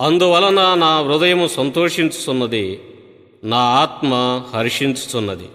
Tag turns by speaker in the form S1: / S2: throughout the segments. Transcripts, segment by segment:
S1: అందువలన నా హృదయము సంతోషించుతున్నది నా ఆత్మ హర్షించుచున్నది.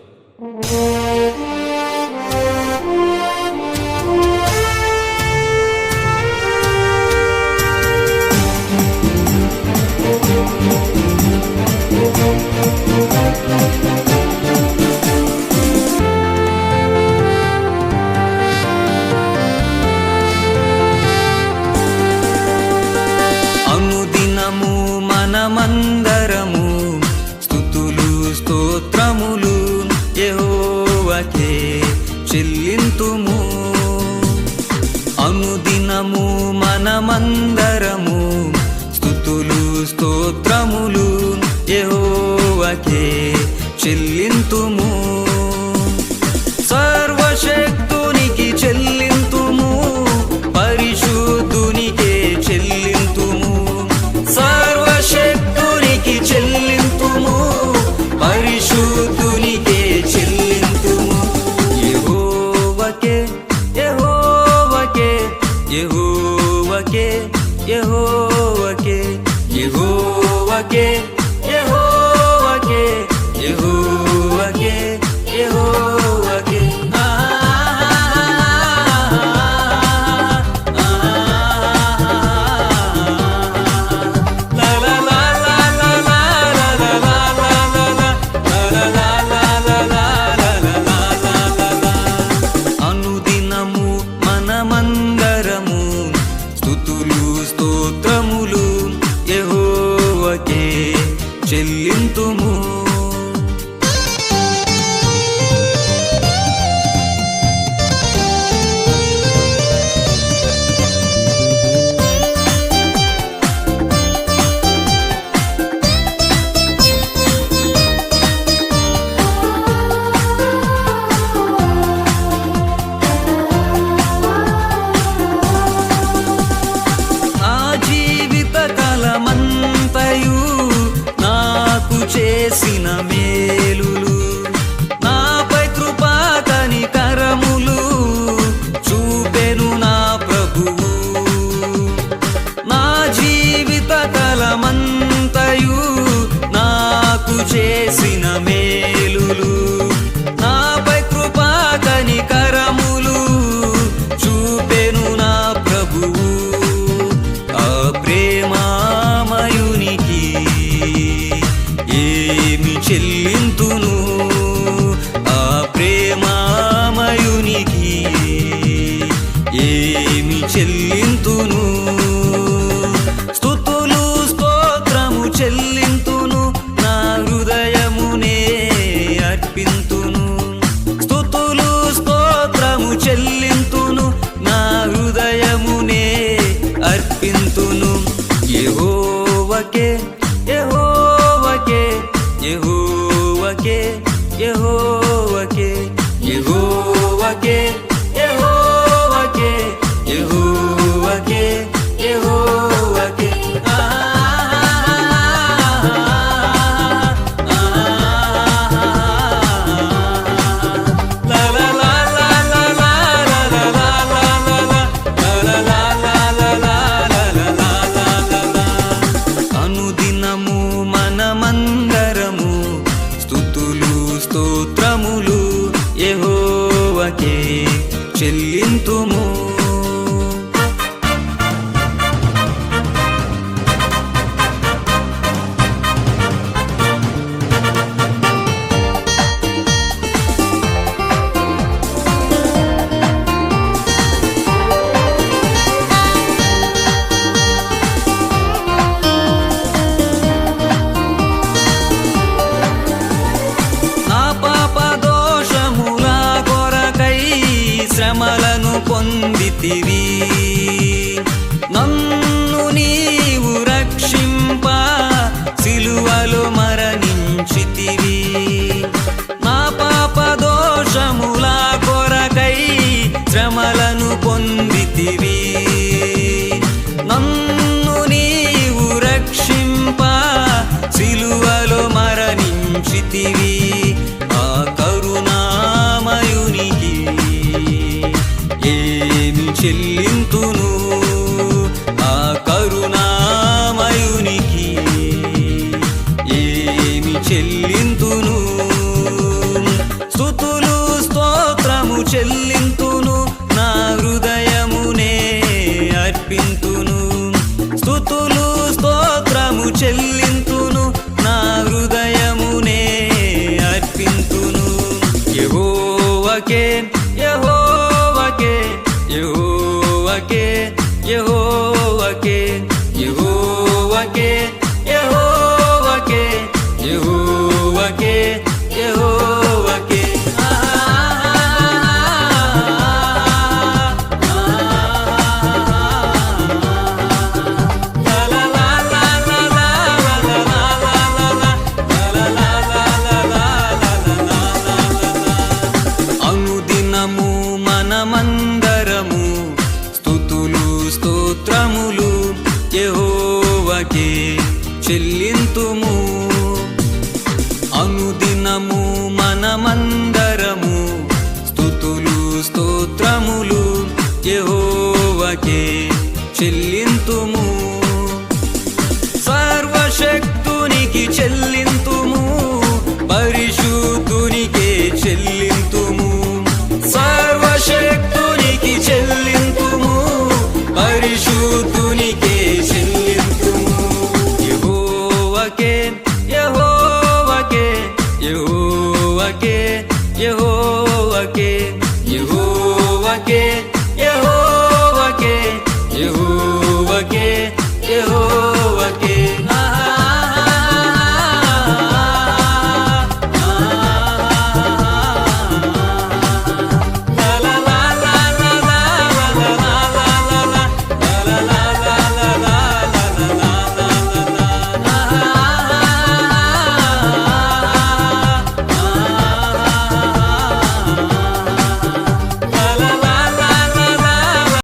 S2: Yeah. చెల్లింతుము. చేసిన మేలులు నాపై కృపా కనికరములు చూపెను నా ప్రభు ఆ ప్రేమామయునికి ఏమి చెల్లింతును? ఆ ప్రేమామయునికి ఏమి చెల్లి స్తోత్రములు యహోవకే చెల్లి చేసితివి ఆ కరుణామయునికి ఏమి చెల్లింతును? దినము మనమందరము. స్థుతులు స్తోత్రములు